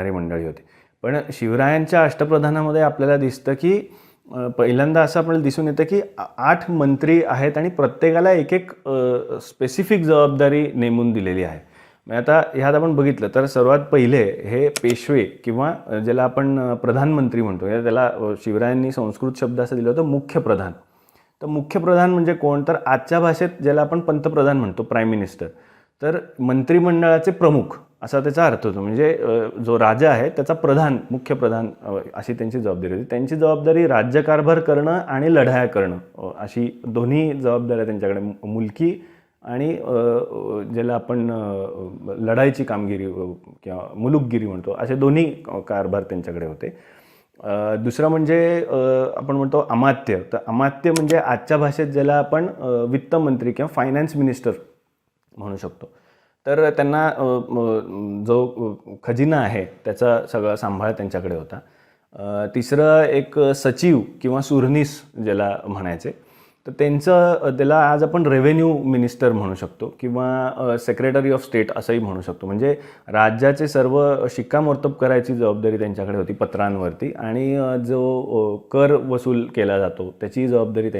करणारी मंडळी होती. पण शिवरायांच्या अष्टप्रधानामध्ये आपल्याला दिसतं की पहिल्यांदा असं आपल्याला दिसून येतं की आठ मंत्री आहेत आणि प्रत्येकाला एक एक स्पेसिफिक जबाबदारी नेमून दिलेली आहे. म्हणजे आता ह्यात आपण बघितलं तर सर्वात पहिले हे पेशवे किंवा ज्याला आपण प्रधानमंत्री म्हणतो म्हणजे त्याला शिवरायांनी संस्कृत शब्द असं दिलं होतं मुख्य प्रधान तर मुख्य प्रधान म्हणजे कोण? तर आजच्या भाषेत ज्याला आपण पंतप्रधान म्हणतो प्राईम मिनिस्टर. तर मंत्रिमंडळाचे प्रमुख असा त्याचा अर्थ होतो. म्हणजे जो राजा आहे त्याचा प्रधान मुख्य प्रधान अशी त्यांची जबाबदारी होती. त्यांची जबाबदारी राज्यकारभार करणं आणि लढाया करणं अशी दोन्ही जबाबदाऱ्या त्यांच्याकडे मुलकी आणि ज्याला आपण लढाईची कामगिरी किंवा मुलुकगिरी म्हणतो असे दोन्ही कारभार त्यांच्याकडे होते. दुसरं म्हणजे आपण म्हणतो अमात्य. तर अमात्य म्हणजे आजच्या भाषेत ज्याला आपण वित्तमंत्री किंवा फायनान्स मिनिस्टर म्हणू शकतो. तर त्यांना जो खजिना आहे त्याचा सगळा सांभाळ त्यांच्याकडे होता. तिसरं एक सचिव किंवा सुरनीस ज्याला म्हणायचे तर त्यांचं त्याला आज आपण रेव्हेन्यू मिनिस्टर म्हणू शकतो किंवा सेक्रेटरी ऑफ स्टेट असंही म्हणू शकतो. म्हणजे राज्याचे सर्व शिक्कामोर्तब करायची जबाबदारी त्यांच्याकडे होती पत्रांवरती आणि जो कर वसूल केला जातो त्याची जबाबदारी